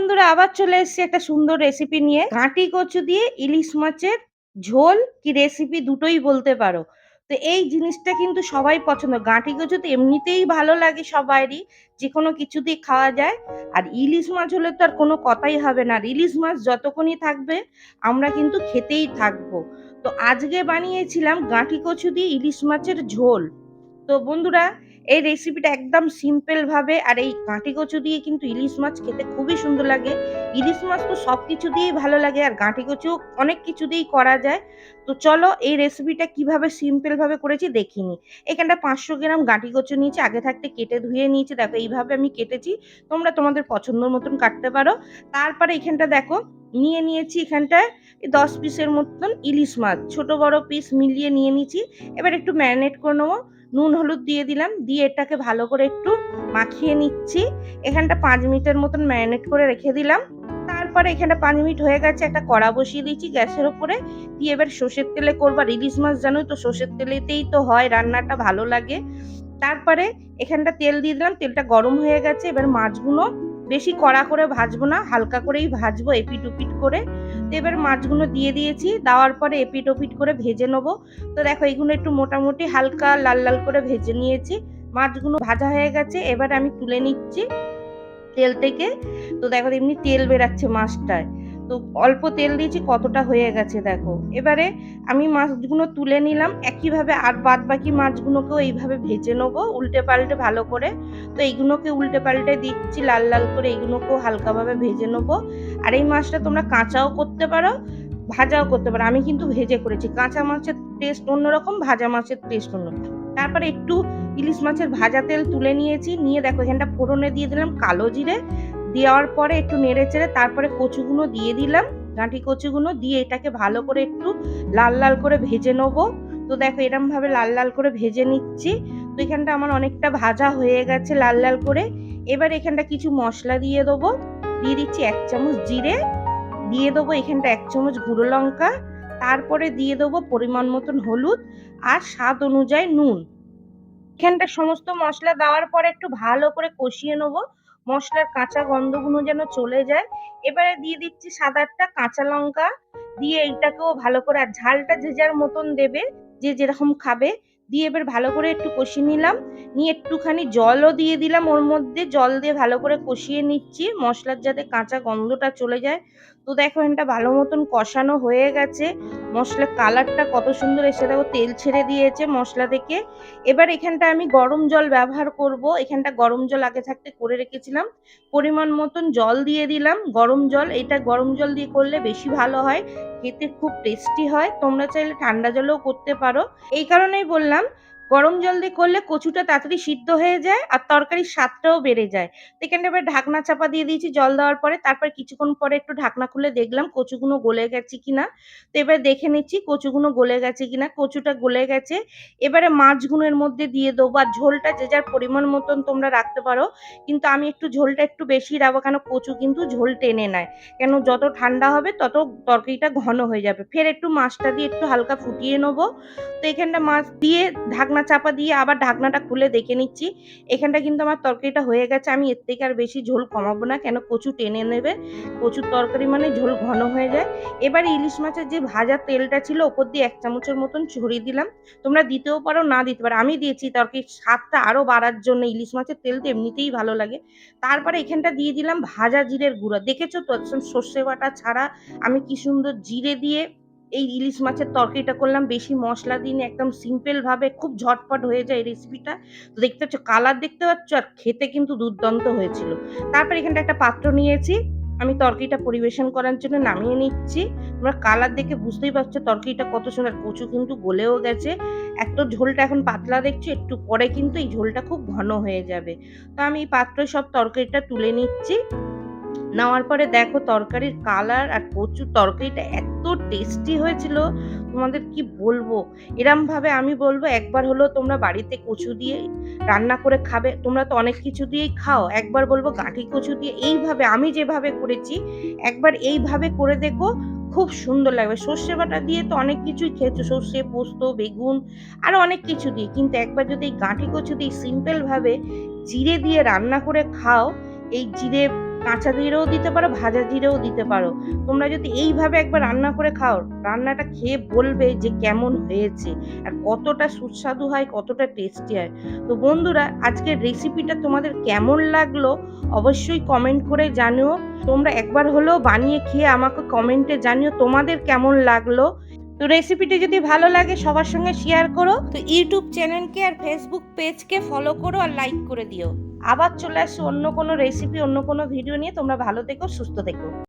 বন্ধুরা আবার চলে এসেছি একটা সুন্দর রেসিপি নিয়ে। ঘাঁটি কচু দিয়ে ইলিশ মাছের ঝোল। কি রেসিপি দুটোই বলতে পারো। তো এই জিনিসটা কিন্তু সবাই পছন্দ। গাঁটি কচু তো এমনিতেই ভালো লাগে সবারই। যে কোনো কিছু দিয়ে খাওয়া যায়। আর ইলিশ মাছ হলে তো আর কোনো কথাই হবে না। আর ইলিশ মাছ যতক্ষণই থাকবে, আমরা কিন্তু খেতেই থাকব। তো আজকে বানিয়েছিলাম গাঁটি কচু দিয়ে ইলিশ মাছের ঝোল। তো বন্ধুরা এই রেসিপিটা একদম সিম্পল ভাবে আর এই গাঁটি কচু দিয়ে কিন্তু ইলিশ মাছ খেতে খুবই সুন্দর লাগে। ইলিশ মাছ তো সব কিছু দিয়েই ভালো লাগে আর গাঁটি কচু অনেক কিছু দিয়েই করা যায়। তো চলো এই রেসিপিটা কীভাবে সিম্পল ভাবে করেছি দেখিনি। এখানটা পাঁচশো গ্রাম গাঁটি কচু নিয়েছি, আগে থাকতে কেটে ধুয়ে নিয়েছি। দেখো এইভাবে আমি কেটেছি, তোমরা তোমাদের পছন্দ মতন কাটতে পারো। তারপরে এখানটা দেখো, নিয়ে নিয়েছি এখানটায় দশ পিসের মতন ইলিশ মাছ। ছোট বড় পিস মিলিয়ে নিয়ে নিচ্ছি এবার একটু ম্যারিনেট করে নেব। নুন, হলুদ দিয়ে দিলাম। দিয়ে এটাকে ভালো করে একটু মাখিয়ে নিচ্ছি। এখানটা পাঁচ মিনিটের মতন ম্যারিনেট করে রেখে দিলাম। তারপরে এখানটা পাঁচ মিনিট হয়ে গেছে। একটা কড়া বসিয়ে দিয়েছি গ্যাসের ওপরে দিয়ে এবার সর্ষের তেলে করবা। ইলিশ মাছ জানোই তো, সর্ষের তেলেতেই তো হয়, রান্নাটা ভালো লাগে। তারপরে এখানটা তেল দিয়ে দিলাম। তেলটা গরম হয়ে গেছে। এবার মাছগুলো বেশি কড়া করে ভাজবো না, হালকা করেই ভাজবো এপিট উপিট করে। তো এবার মাছগুলো দিয়ে দিয়েছি, দেওয়ার পরে এপিট ওপিট করে ভেজে নেব। তো দেখো এইগুলো একটু মোটামুটি হালকা লাল লাল করে ভেজে নিয়েছি। মাছগুলো ভাজা হয়ে গেছে, এবার আমি তুলে নিচ্ছি তেল থেকে। তো দেখো এমনি তেল বেরাচ্ছে মাছটায়। তো অল্প তেল দিয়েছি, কতটা হয়ে গেছে দেখো। এবারে আমি মাছগুলো তুলে নিলাম, একইভাবে আর বাদ বাকি মাছগুলোকেও এইভাবে ভেজে নেব উল্টে পাল্টে ভালো করে। তো এইগুলোকে উল্টে পাল্টে দিচ্ছি, লাল লাল করে এইগুলোকেও হালকাভাবে ভেজে নেব। আর এই মাছটা তোমরা কাঁচাও করতে পারো, ভাজাও করতে পারো। আমি কিন্তু ভেজে করেছি, কাঁচা মাছের টেস্ট অন্যরকম, ভাজা মাছের টেস্ট অন্য তারপরে একটু ইলিশ মাছের ভাজা তেল তুলে নিয়েছি, নিয়ে দেখো এখানটা ফোড়নে দিয়ে দিলাম কালো জিরে। দেওয়ার পরে একটু নেড়ে চেড়ে তারপরে কচুগুলো দিয়ে দিলাম। গাঁটি কচুগুলো দিয়ে এটাকে ভালো করে একটু লাল লাল করে ভেজে নেব। তো দেখো এরম ভাবে লাল লাল করে ভেজে নিচ্ছি। তো এখানটা আমার অনেকটা ভাজা হয়ে গেছে লাল লাল করে। এবার এখানটা কিছু মশলা দিয়ে দেবো। দিয়ে দিচ্ছি এক চামচ জিরে। দিয়ে দেবো এখানটা এক চামচ গুঁড়ো লঙ্কা। তারপরে দিয়ে দেবো পরিমাণ মতন হলুদ আর স্বাদ অনুযায়ী নুন। এখানটা সমস্ত মশলা দেওয়ার পরে একটু ভালো করে কষিয়ে নেব। মশলার কাঁচা গন্ধগুলো যেন চলে যায়। এবারে দিয়ে দিচ্ছি সাত আটটা কাঁচা লঙ্কা। দিয়ে এইটাকেও ভালো করে আর ঝালটা যে যার মতন দেবে, যে যেরকম খাবে দিয়ে এবার ভালো করে একটু কষিয়ে নিলাম। নিয়ে একটুখানি জলও দিয়ে দিলাম ওর মধ্যে। জল দিয়ে ভালো করে কষিয়ে নিচ্ছি। মশলার যাতে কাঁচা গন্ধটা চলে যায়। তো দেখো এটা ভালো মতন কষানো হয়ে গেছে। মশলার কালারটা কত সুন্দর এসে দেখো তেল ছেড়ে দিয়েছে মশলা থেকে। এবার এখানটা আমি গরম জল ব্যবহার করব। এখানটা গরম জল আগে থাকতে করে রেখেছিলাম। পরিমাণ মতন জল দিয়ে দিলাম গরম জল। এটা গরম জল দিয়ে করলে বেশি ভালো হয়। খেতে খুব টেস্টি হয়। তোমরা চাইলে ঠান্ডা জলেও করতে পারো। এই কারণেই বললাম গরম জল দিয়ে করলে কচুটা তাড়াতাড়ি সিদ্ধ হয়ে যায় আর তরকারির স্বাদটাও বেড়ে যায়। তো এখানে এবার ঢাকনা চাপা দিয়ে দিয়েছি জল দেওয়ার পরে, তারপর কিছুক্ষণ পরে একটু ঢাকনা খুলে দেখলাম কচুগুলো গলে গেছে কিনা। তো এবার দেখে নিচ্ছি কচুগুলো গলে গেছে কিনা, কচুটা গলে গেছে। এবারে মাছগুলোর মধ্যে দিয়ে দেবো আর ঝোলটা যে যার পরিমাণ মতন তোমরা রাখতে পারো। কিন্তু আমি একটু ঝোলটা একটু বেশি রাখব কেন কচু কিন্তু ঝোল টেনে নেয়। কেন যত ঠান্ডা হবে তত তরকারিটা ঘন হয়ে যাবে। ফের একটু মাছটা দিয়ে একটু হালকা ফুটিয়ে নেব। তো এখানটা মাছ দিয়ে ঢাকনা চাপা দিয়ে আবার ঢাকনাটা খুলে দেখে নিচ্ছি। এখানটা কিন্তু আমার তরকারিটা হয়ে গেছে। আমি এর থেকে আর বেশি ঝোল কমাবো না। কেন? কচু টেনে নেবে। কচুর তরকারি মানে ঝোল ঘন হয়ে যায়। এবার ইলিশ মাছের যে ভাজা তেলটা ছিল, ওপর দিয়ে এক চামচের মতন ছড়িয়ে দিলাম। তোমরা দিতেও পারো, না দিতে পারো। আমি দিয়েছি তরকারির স্বাদটা আরও বাড়ার জন্য। ইলিশ মাছের তেল তো এমনিতেই ভালো লাগে। তারপরে এখানটা দিয়ে দিলাম ভাজা জিরের গুঁড়ো। দেখেছ তো? সর্ষে বাটা ছাড়া আমি কি সুন্দর জিরে দিয়ে এই ইলিশ মাছের তরকারিটা করলাম, বেশি মশলা দিন একদম সিম্পল ভাবে খুব ঝটপট হয়ে যায় রেসিপিটা তো দেখতে পাচ্ছ কালার দেখতে পাচ্ছ, আর খেতে কিন্তু দুর্দান্ত হয়েছিল। তারপর এখানটা একটা পাত্র নিয়েছি, আমি তরকারিটা পরিবেশন করার জন্য নামিয়ে নিচ্ছি। তোমরা কালার দেখে বুঝতেই পারছ, তরকারিটা কত সুন্দর, কচু কিন্তু গলেও গেছে। একটা ঝোলটা এখন পাতলা দেখছ, একটু পরে কিন্তু এই ঝোলটা খুব ঘন হয়ে যাবে। তো আমি এই পাত্রে সব তরকারিটা তুলে নিচ্ছি। নেওয়ার পরে দেখো তরকারির কালার আর প্রচুর তরকারিটা এত টেস্টি হয়েছিল, তোমাদের কি বলব? এরম ভাবে আমি বলব, একবার হলো তোমরা বাড়িতে কচু দিয়ে রান্না করে খাবে। তোমরা তো অনেক কিছু দিয়েই খাও। একবার বলব গাঁঠি কচু দিয়ে এইভাবে, আমি যেভাবে করেছি, একবার এইভাবে করে দেখো খুব সুন্দর লাগবে। সর্ষে বাটা দিয়ে তো অনেক কিছুই খেয়েছো, সর্ষে, পোস্ত, বেগুন আরও অনেক কিছু দিয়ে। কিন্তু একবার যদি এই গাঁঠি কচু দিয়ে সিম্পলভাবে জিরে দিয়ে রান্না করে খাও, এই জিরে কাঁচা জিরেও দিতে পারো, ভাজা জিরেও দিতে পারো। তোমরা যদি এইভাবে একবার রান্না করে খাও, রান্নাটা খেয়ে বলবে যে কেমন হয়েছে আর কতটা সুস্বাদু হয়, কতটা টেস্টি হয়। তো বন্ধুরা, আজকের রেসিপিটা তোমাদের কেমন লাগল অবশ্যই কমেন্ট করে জানিও। তোমরা একবার হলেও বানিয়ে খেয়ে আমাকে কমেন্টে জানিও তোমাদের কেমন লাগল। তো রেসিপিটি যদি ভালো লাগে সবার সঙ্গে শেয়ার করো। তো ইউটিউব চ্যানেলকে আর ফেসবুক পেজকে ফলো করো আর লাইক করে দিও। আবার চলে আসছি অন্য কোনো রেসিপি অন্য কোনো ভিডিও নিয়ে। তোমরা ভালো থেকো, সুস্থ থেকো।